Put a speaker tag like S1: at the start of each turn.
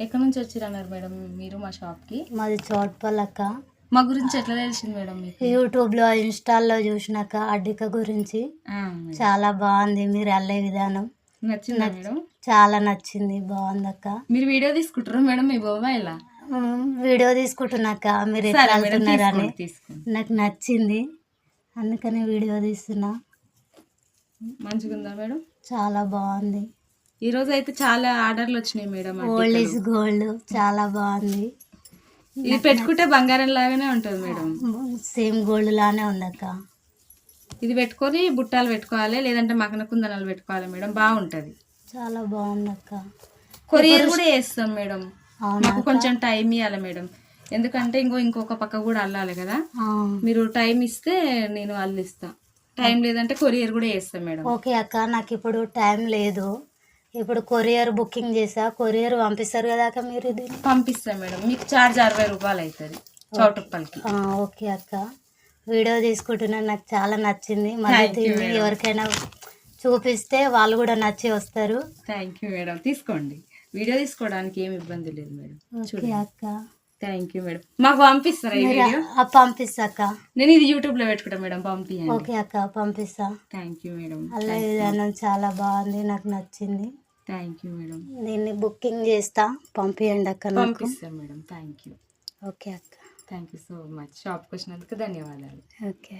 S1: ఎక్కడి నుంచి వచ్చిరన్నారు మేడం మీరు మా షాప్కి?
S2: మాది చోట్పల్ అక్క
S1: మా గురించి ఎట్లా తెలిసింది మేడం మీకు?
S2: యూట్యూబ్లో ఇన్స్టాల్లో చూసినాక అడ్డిక గురించి. చాలా బాగుంది మీరు వెళ్ళే విధానం.
S1: నచ్చిందా మేడం?
S2: చాలా నచ్చింది బాగుంది అక్క
S1: మీరు వీడియో తీసుకుంటారా మేడం మీ మొబైల్
S2: వీడియో తీసుకుంటున్నాక మీరు ఎట్లా వెళ్తున్నారని నాకు నచ్చింది. అందుకని వీడియో తీస్తున్నా.
S1: మంచిగా ఉందా మేడం?
S2: చాలా బాగుంది.
S1: ఈ రోజు అయితే చాలా ఆర్డర్లు వచ్చినాయి మేడం అట్టికలు.
S2: ఈజ్ గోల్డ్ చాలా బాగుంది.
S1: ఇది పెట్టుకుంటే బంగారం లాగానే ఉంటుంది మేడం.
S2: సేమ్ గోల్డ్ లానే ఉంది అక్క
S1: ఇది పెట్టుకొని బుట్టాలు పెట్టుకోవాలి లేదంటే మకన కుందనాలు పెట్టుకోవాలి మేడం. బాగుంటది.
S2: చాలా బాగుంది అక్క
S1: కొరియర్ కూడా చేస్తాం మేడం. మాకు కొంచెం టైం ఇవ్వాలి మేడం. ఎందుకంటే ఇంకో ఇంకొక పక్క కూడా అల్లాలి కదా. మీరు టైం ఇస్తే నేను అల్లిస్తా. టైం లేదంటే కొరియర్ కూడా చేస్తాం మేడం.
S2: ఓకే అక్క నాకు ఇప్పుడు టైం లేదు. ఇప్పుడు కొరియర్ బుకింగ్ చేసా కొరియర్ పంపిస్తారు కదా మీరు ఇది?
S1: పంపిస్తాం మేడం. మీకు ఛార్జ్ అరవై రూపాయలు అవుతుంది చౌటుప్పలకి.
S2: ఓకే అక్క. వీడియో తీసుకుంటున్నా నాకు చాలా నచ్చింది. మళ్ళీ. ఎవరికైనా చూపిస్తే వాళ్ళు కూడా నచ్చి వస్తారు.
S1: థ్యాంక్ యూ మేడం తీసుకోండి. వీడియో తీసుకోవడానికి ఏమి ఇబ్బంది లేదు మేడం.
S2: అక్క.
S1: థ్యాంక్ యూ మేడం మాకు పంపిస్తారా వీడియో?
S2: పంపిస్తా అక్క.
S1: నేను ఇది యూట్యూబ్లో పెట్టుకుంటా మేడం పంపించండి
S2: ఓకే అక్క పంపిస్తా.
S1: థ్యాంక్ యూ మేడం
S2: అలా విధానం చాలా బాగుంది నాకు నచ్చింది.
S1: థ్యాంక్ యూ మేడం
S2: దీన్ని బుకింగ్ చేస్తా పంపియండి అక్క
S1: పంపిస్తాను మేడం థ్యాంక్ యూ
S2: ఓకే అక్క.
S1: థ్యాంక్ యూ సో మచ్ షాప్కి వచ్చినందుకు ధన్యవాదాలు.
S2: ఓకే